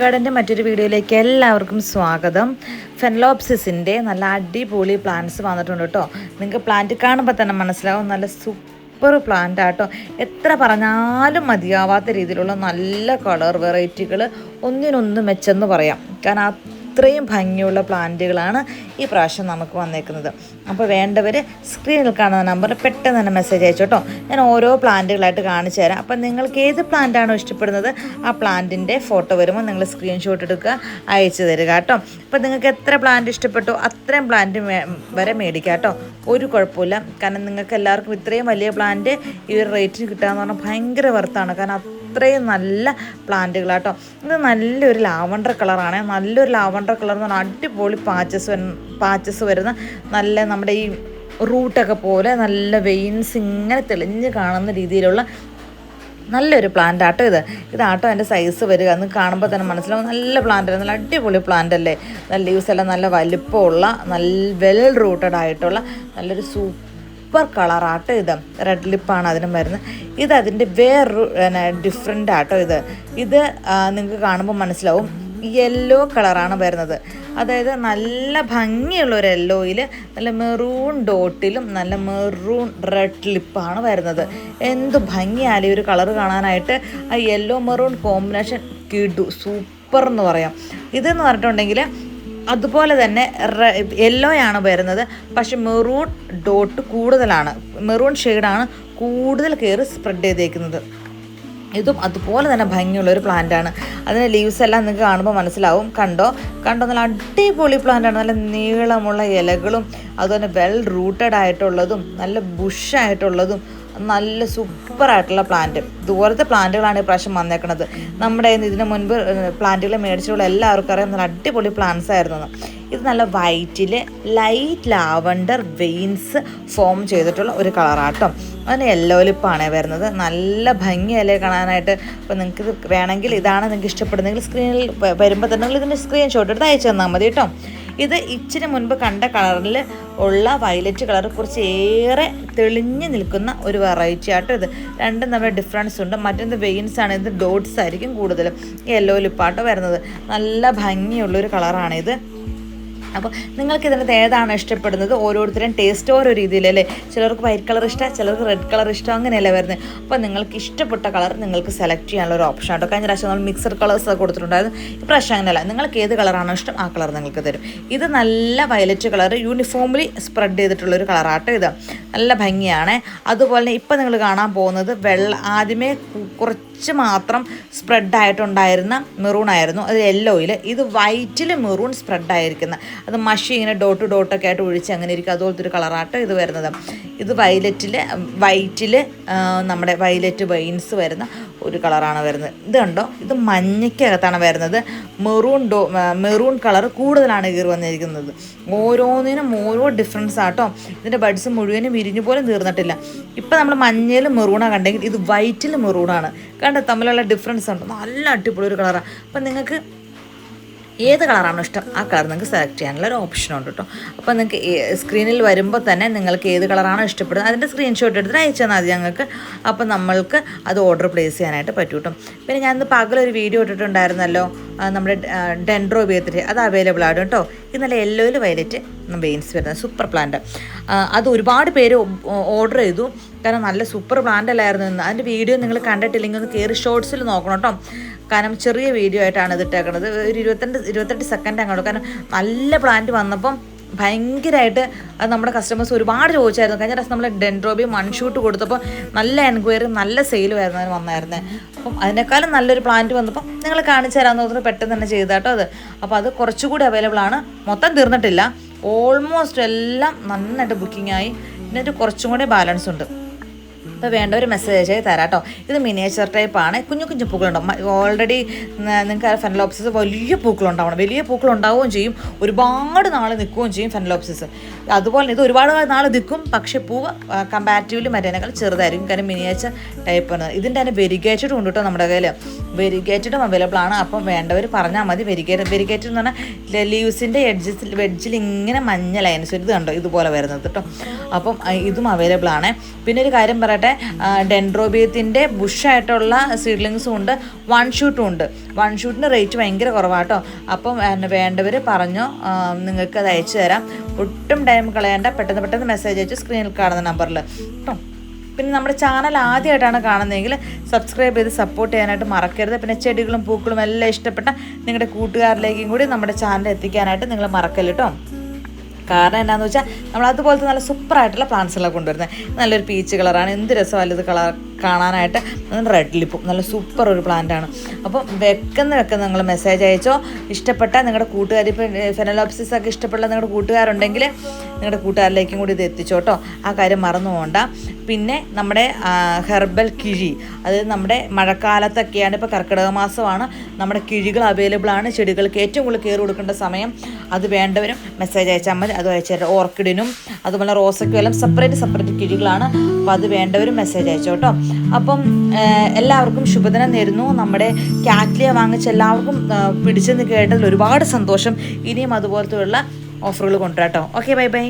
ഗാർഡന്റെ മറ്റൊരു വീഡിയോയിലേക്ക് എല്ലാവർക്കും സ്വാഗതം. ഫെൻലോപ്സിസിന്റെ നല്ല അടിപൊളി പ്ലാന്റ്സ് വന്നിട്ടുണ്ട് കേട്ടോ. നിങ്ങൾക്ക് പ്ലാന്റ് കാണുമ്പോൾ തന്നെ മനസ്സിലാവും. നല്ല സൂപ്പർ പ്ലാന്റ് ആട്ടോ എത്ര പറഞ്ഞാലും മതിയാവാത്ത രീതിയിലുള്ള നല്ല കളർ വെറൈറ്റികൾ ഒന്നിനൊന്ന് മെച്ചെന്ന് പറയാം. കാരണം അത്രയും ഭംഗിയുള്ള പ്ലാന്റുകളാണ് ഈ പ്രാവശ്യം നമുക്ക് വന്നേക്കുന്നത്. അപ്പോൾ വേണ്ടവർ സ്ക്രീനിൽ കാണുന്ന നമ്പറിൽ പെട്ടെന്ന് തന്നെ മെസ്സേജ് അയച്ചോട്ടോ ഞാൻ ഓരോ പ്ലാന്റുകളായിട്ട് കാണിച്ചു തരാം. അപ്പം നിങ്ങൾക്ക് ഏത് പ്ലാന്റാണോ ഇഷ്ടപ്പെടുന്നത് ആ പ്ലാന്റിന്റെ ഫോട്ടോ വരുമ്പോൾ നിങ്ങൾ സ്ക്രീൻഷോട്ട് എടുക്കുക അയച്ചു തരിക കേട്ടോ. അപ്പം നിങ്ങൾക്ക് എത്ര പ്ലാന്റ് ഇഷ്ടപ്പെട്ടോ അത്രയും പ്ലാന്റ് വരെ മേടിക്കുക കേട്ടോ. ഒരു കുഴപ്പമില്ല. കാരണം നിങ്ങൾക്ക് എല്ലാവർക്കും ഇത്രയും വലിയ പ്ലാന്റ് ഈ ഒരു റേറ്റിന് കിട്ടുക എന്ന് പറഞ്ഞാൽ ഭയങ്കര വർത്താണ് കാരണം അത്രയും നല്ല പ്ലാന്റുകളാട്ടോ. ഇത് നല്ലൊരു ലാവണ്ടർ കളറാണ്. നല്ലൊരു ലാവണ്ടർ കളർ എന്ന് പറഞ്ഞാൽ അടിപൊളി പാച്ചസ് പാച്ചസ് വരുന്ന നല്ല നമ്മുടെ ഈ റൂട്ടൊക്കെ പോലെ നല്ല വെയിൻസ് ഇങ്ങനെ തെളിഞ്ഞ് കാണുന്ന രീതിയിലുള്ള നല്ലൊരു പ്ലാന്റ് ആട്ടോ ഇത്. ഇതാട്ടോ എന്റെ സൈസ് വരിക. എന്ന് കാണുമ്പോൾ തന്നെ മനസ്സിലാവും നല്ല പ്ലാന്റ് നല്ല അടിപൊളി പ്ലാന്റ് അല്ലേ? നല്ല ലീവ്സ് എല്ലാം നല്ല വലിപ്പമുള്ള നല്ല വെൽ റൂട്ടഡ് ആയിട്ടുള്ള നല്ലൊരു സൂപ്പർ കളറാട്ടോ ഇത്. റെഡ് ലിപ്പാണ് അതിന് വരുന്നത്. ഇത് അതിന്റെ വേറൊരു ഡിഫറെന്റ് ആട്ടോ ഇത്. ഇത് നിങ്ങൾക്ക് കാണുമ്പോൾ മനസ്സിലാവും. യെല്ലോ കളറാണ് വരുന്നത്. അതായത് നല്ല ഭംഗിയുള്ള ഒരു യെല്ലോയിൽ നല്ല മെറൂൺ ഡോട്ടിലും നല്ല മെറൂൺ റെഡ് ലിപ്പാണ് വരുന്നത്. എന്ത് ഭംഗിയാലേ ഒരു കളർ കാണാനായിട്ട് ആ യെല്ലോ മെറൂൺ കോമ്പിനേഷൻ കിടു. സൂപ്പർ എന്ന് പറയാം. ഇതെന്ന് പറഞ്ഞിട്ടുണ്ടെങ്കിൽ അതുപോലെ തന്നെ യെല്ലോ ആണ് വരുന്നത്. പക്ഷെ മെറൂൺ ഡോട്ട് കൂടുതലാണ്. മെറൂൺ ഷെയ്ഡാണ് കൂടുതൽ കയറി സ്പ്രെഡ് ചെയ്തേക്കുന്നത്. ഇതും അതുപോലെ തന്നെ ഭംഗിയുള്ളൊരു പ്ലാന്റാണ് അതിന്റെ ലീവ്സ് എല്ലാം നിങ്ങൾക്ക് കാണുമ്പോൾ മനസ്സിലാവും. കണ്ടോ? കണ്ടോ? നല്ല അടിപൊളി പ്ലാന്റാണ് നല്ല നീളമുള്ള ഇലകളും അതുപോലെ വെൽ റൂട്ടഡ് ആയിട്ടുള്ളതും നല്ല ബുഷായിട്ടുള്ളതും നല്ല സൂപ്പറായിട്ടുള്ള പ്ലാന്റ് ദൂരത്തെ പ്ലാന്റുകളാണ് ഈ പ്രാവശ്യം വന്നേക്കുന്നത് നമ്മുടെ ഇതിന് മുൻപ് പ്ലാന്റുകൾ മേടിച്ചുള്ള എല്ലാവർക്കും അറിയാം. നല്ല അടിപൊളി പ്ലാന്റ്സ് ആയിരുന്നു. ഇത് നല്ല വൈറ്റിൽ ലൈറ്റ് ലാവണ്ടർ വെയിൻസ് ഫോം ചെയ്തിട്ടുള്ള ഒരു കളറാട്ടോ അതിന് യെല്ലോ ലിപ്പാണ് വരുന്നത്. നല്ല ഭംഗിയല്ലേ കാണാനായിട്ട്? അപ്പോൾ നിങ്ങൾക്ക് വേണമെങ്കിൽ ഇതാണ് നിങ്ങൾക്ക് ഇഷ്ടപ്പെടുന്നെങ്കിൽ സ്ക്രീനിൽ വരുമ്പോൾ തന്നെ ഇതിന്റെ സ്ക്രീൻഷോട്ട് എടുത്ത് അയച്ചു തന്നാൽ മതി കേട്ടോ. ഇത് ഇച്ചിരി മുൻപ് കണ്ട കളറിൽ ഉള്ള വയലറ്റ് കളർ കുറച്ച് ഏറെ തെളിഞ്ഞു നിൽക്കുന്ന ഒരു വെറൈറ്റി ആട്ടോ ഇത്. രണ്ടും തമ്മിൽ ഡിഫറൻസ് ഉണ്ട്. മറ്റൊന്ന് വെയിൻസ് ആണ്. ഇത് ഡോട്ട്സ് ആയിരിക്കും കൂടുതലും. യെല്ലോ ലിപ്പാട്ടോ വരുന്നത്. നല്ല ഭംഗിയുള്ളൊരു കളറാണിത് അപ്പോൾ നിങ്ങൾക്ക് ഇതിനകത്ത് ഏതാണ് ഇഷ്ടപ്പെടുന്നത്? ഓരോരുത്തരും ടേസ്റ്റ് ഓരോ രീതിയിലല്ലേ ചിലർക്ക് വൈറ്റ് കളർ ഇഷ്ടം ചിലർക്ക് റെഡ് കളർ ഇഷ്ടം അങ്ങനെയല്ലേ വരുന്നത്. അപ്പോൾ നിങ്ങൾക്ക് ഇഷ്ടപ്പെട്ട കളർ നിങ്ങൾക്ക് സെലക്ട് ചെയ്യാനുള്ള ഒരു ഓപ്ഷൻ ആട്ടോ. കഴിഞ്ഞ പ്രാവശ്യം നമ്മൾ മിക്സഡ് കളേഴ്സ് ഒക്കെ കൊടുത്തിട്ടുണ്ടായിരുന്നു. ഇപ്രാവശ്യം അങ്ങനെയല്ല. നിങ്ങൾക്ക് ഏത് കളറാണോ ഇഷ്ടം ആ കളർ നിങ്ങൾക്ക് തരും. ഇത് നല്ല വയലറ്റ് കളർ യൂണിഫോംലി സ്പ്രെഡ് ചെയ്തിട്ടുള്ളൊരു കളറാട്ടോ ഇത്. നല്ല ഭംഗിയാണ്. അതുപോലെ ഇപ്പം നിങ്ങൾ കാണാൻ പോകുന്നത് വെള്ള ആദ്യമേ കുറച്ച് മാത്രം സ്പ്രെഡ് ആയിട്ടുണ്ടായിരുന്ന മെറൂൺ ആയിരുന്നു. അത് യെല്ലോയിൽ ഇത് വൈറ്റിൽ മെറൂൺ സ്പ്രെഡ് ആയിരിക്കുന്ന. അത് മഷി ഇങ്ങനെ ഡോട്ട് ഡോട്ടൊക്കെ ആയിട്ട് ഒഴിച്ച് അങ്ങനെ ഇരിക്കും. അതുപോലത്തെ ഒരു കളറാട്ടോ ഇത് വരുന്നത്. ഇത് വയലറ്റിൽ വൈറ്റിൽ നമ്മുടെ വയലറ്റ് വൈൻസ് വരുന്ന ഒരു കളറാണ് വരുന്നത്. ഇത് കണ്ടോ? ഇത് മഞ്ഞയ്ക്കകത്താണ് വരുന്നത്. മെറൂൺ ഡോ മെറൂൺ കളർ കൂടുതലാണ് കീറി വന്നിരിക്കുന്നത്. ഓരോന്നിനും ഓരോ ഡിഫറൻസ് ആട്ടോ. ഇതിന്റെ ബഡ്സ് മുഴുവനും വിരിഞ്ഞു പോലും തീർന്നിട്ടില്ല. ഇപ്പം നമ്മൾ മഞ്ഞയിൽ മെറൂണാണ് കണ്ടെങ്കിൽ ഇത് വൈറ്റിൽ മെറൂണാണ്. കണ്ടോ? തമ്മിലുള്ള ഡിഫറൻസ് ഉണ്ട്? നല്ല അടിപൊളി ഒരു കളറാണ് അപ്പം നിങ്ങൾക്ക് ഏത് കളറാണോ ഇഷ്ടം ആ കളർ നിങ്ങൾക്ക് സെലക്ട് ചെയ്യാനുള്ള ഒരു ഓപ്ഷൻ ഉണ്ട് കേട്ടോ അപ്പോൾ നിങ്ങൾക്ക് സ്ക്രീനിൽ വരുമ്പോൾ തന്നെ നിങ്ങൾക്ക് ഏത് കളറാണോ ഇഷ്ടപ്പെടുന്നത് അതിന്റെ സ്ക്രീൻഷോട്ട് എടുത്തിട്ട് അയച്ചു തന്നാൽ മതി ഞങ്ങൾക്ക്. അപ്പോൾ നമ്മൾക്ക് അത് ഓർഡർ പ്ലേസ് ചെയ്യാനായിട്ട് പറ്റും കേട്ടോ പിന്നെ ഞാനിന്ന് പകലൊരു വീഡിയോ ഇട്ടിട്ടുണ്ടായിരുന്നല്ലോ നമ്മുടെ ഡെൻഡ്രോ ഉപയോഗത്തിൽ അത് അവൈലബിൾ ആണ് കേട്ടോ ഇത് നല്ല യെല്ലോയിൽ വയലറ്റ് വെയിൻസ് വരുന്നത് സൂപ്പർ പ്ലാന്റ് അത് ഒരുപാട് പേര് ഓർഡർ ചെയ്തു. കാരണം നല്ല സൂപ്പർ പ്ലാന്റ് അല്ലായിരുന്നു അതിന്റെ വീഡിയോ നിങ്ങൾ കണ്ടിട്ടില്ലെങ്കിൽ ഒന്ന് കയറി ഷോർട്സിൽ നോക്കണം കേട്ടോ കാരണം ചെറിയ വീഡിയോ ആയിട്ടാണ് ഇത് ഒരു ഇരുപത്തിരണ്ട് ഇരുപത്തെട്ട് സെക്കൻഡ് അങ്ങോട്ട് കാരണം നല്ല പ്ലാന്റ് വന്നപ്പം ഭയങ്കരമായിട്ട് അത് നമ്മുടെ കസ്റ്റമേഴ്സ് ഒരുപാട് ചോദിച്ചായിരുന്നു. കഴിഞ്ഞ പ്രാവശ്യം നമ്മൾ ഡെൻഡ്രോബി മൺഷൂട്ട് കൊടുത്തപ്പോൾ നല്ല എൻക്വയറി നല്ല സെയിലും ആയിരുന്നു അതിന് വന്നായിരുന്നത് അപ്പം അതിനേക്കാളും നല്ലൊരു പ്ലാന്റ് വന്നപ്പോൾ നിങ്ങൾ കാണിച്ചു തരാമെന്ന് തോന്നുന്നു പെട്ടെന്ന് തന്നെ ചെയ്താട്ടോ അത്. അപ്പോൾ അത് കുറച്ചുകൂടി അവൈലബിൾ ആണ്. മൊത്തം തീർന്നിട്ടില്ല. ഓൾമോസ്റ്റ് എല്ലാം നന്നായിട്ട് ബുക്കിംഗ് ആയി. പിന്നെ കുറച്ചും കൂടി ബാലൻസ് ഉണ്ട്. അപ്പോൾ വേണ്ട ഒരു മെസ്സേജ് ആയി തരാം കേട്ടോ ഇത് മിനിയേച്ചർ ടൈപ്പാണ് കുഞ്ഞു കുഞ്ഞു പൂക്കളുണ്ടാവും ഓൾറെഡി നിങ്ങൾക്ക് ഫെനലോപ്സിസ് വലിയ പൂക്കളുണ്ടാവണം. വലിയ പൂക്കളുണ്ടാവുകയും ചെയ്യും. ഒരുപാട് നാൾ നിൽക്കുകയും ചെയ്യും ഫെനലോപ്സിസ് അതുപോലെ ഇത് ഒരുപാട് നാൾ നിൽക്കും. പക്ഷേ പൂവ് കമ്പാരിറ്റീവ്ലി മറ്റേനേക്കാൾ ചെറുതായിരിക്കും. കാരണം മിനിയേച്ചർ ടൈപ്പാണ് ഇതിന്റെ തന്നെ വെരിഗേറ്റഡും ഉണ്ട് കേട്ടോ നമ്മുടെ കയ്യിൽ വെരിഗേറ്റഡും അവൈലബിൾ ആണ്. അപ്പം വേണ്ടവർ പറഞ്ഞാൽ മതി. വെരിഗേറ്റ് വെരിഗേറ്റഡ് എന്ന് പറഞ്ഞാൽ ലീവ്സിന്റെ എഡ്ജസിൽ വെഡ്ജിൽ ഇങ്ങനെ മഞ്ഞ ലൈൻസ് ഇത് കണ്ടോ? ഇതുപോലെ വരുന്നത് കേട്ടോ. അപ്പം ഇതും അവൈലബിൾ ആണ്. പിന്നെ ഒരു കാര്യം പറയട്ടെ. ഡെൻഡ്രോബിയത്തിന്റെ ബുഷായിട്ടുള്ള സീഡ്ലിങ്സും ഉണ്ട്. വൺ ഷൂട്ടും ഉണ്ട്. വൺ ഷൂട്ടിന് റേറ്റ് ഭയങ്കര കുറവാട്ടോ. അപ്പം വേണ്ടവർ പറഞ്ഞു. നിങ്ങൾക്ക് അത് അയച്ചു തരാം. ഒട്ടും ടൈം കളയേണ്ട. പെട്ടെന്ന് പെട്ടെന്ന് മെസ്സേജ് അയച്ചു സ്ക്രീനിൽ കാണുന്ന നമ്പറിൽ കേട്ടോ പിന്നെ നമ്മുടെ ചാനൽ ആദ്യമായിട്ടാണ് കാണുന്നതെങ്കിൽ സബ്സ്ക്രൈബ് ചെയ്ത് സപ്പോർട്ട് ചെയ്യാനായിട്ട് മറക്കരുത്. പിന്നെ ചെടികളും പൂക്കളും എല്ലാം ഇഷ്ടപ്പെട്ട നിങ്ങളുടെ കൂട്ടുകാരിലേക്കും കൂടി നമ്മുടെ ചാനൽ എത്തിക്കാനായിട്ട് നിങ്ങൾ മറക്കല്ലോ കാരണം എന്താണെന്ന് വെച്ചാൽ നമ്മൾ അതുപോലത്തെ നല്ല സൂപ്പറായിട്ടുള്ള പ്ലാന്റ്സുകളൊക്കെ കൊണ്ടുവരുന്നത് നല്ലൊരു പീച്ച് കളറാണ് എന്ത് രസമല്ല ഇത് കളർ കാണാനായിട്ട് റെഡ് ലിപ്പും നല്ല സൂപ്പർ ഒരു പ്ലാന്റാണ് അപ്പം വെക്കുന്ന വെക്കുന്ന നിങ്ങൾ മെസ്സേജ് അയച്ചോ. ഇഷ്ടപ്പെട്ട നിങ്ങളുടെ കൂട്ടുകാർ ഇപ്പം ഫെനലോപ്സിസ് ഒക്കെ ഇഷ്ടപ്പെട്ട നിങ്ങളുടെ കൂട്ടുകാരുണ്ടെങ്കിൽ നിങ്ങളുടെ കൂട്ടുകാരിലേക്കും കൂടി ഇത് എത്തിച്ചോട്ടോ ആ കാര്യം മറന്നു പോകണ്ട. പിന്നെ നമ്മുടെ ഹെർബൽ കിഴി അതായത് നമ്മുടെ മഴക്കാലത്തൊക്കെയാണ് ഇപ്പോൾ കർക്കിടക മാസമാണ്. നമ്മുടെ കിഴികൾ അവൈലബിൾ ആണ്. ചെടികൾക്ക് ഏറ്റവും കൂടുതൽ കയറി കൊടുക്കേണ്ട സമയം അത് വേണ്ടവരും മെസ്സേജ് അയച്ചാൽ മതി. അത് അയച്ചു തരാം. ഓർക്കിഡിനും അതുപോലെ റോസയ്ക്കും എല്ലാം സെപ്പറേറ്റ് സെപ്പറേറ്റ് കിഴികളാണ്. അപ്പോൾ അത് വേണ്ടവരും മെസ്സേജ് അയച്ചോ കേട്ടോ അപ്പം എല്ലാവർക്കും ശുഭദിനം നേരുന്നു. നമ്മുടെ കാറ്റ്ലിയ വാങ്ങിച്ച എല്ലാവർക്കും പിടിച്ചെന്ന് കേട്ടതിൽ ഒരുപാട് സന്തോഷം. ഇനിയും അതുപോലത്തെയുള്ള ഓഫറുകൾ കൊണ്ടുവരാട്ടോ ഓക്കെ ബൈ ബൈ.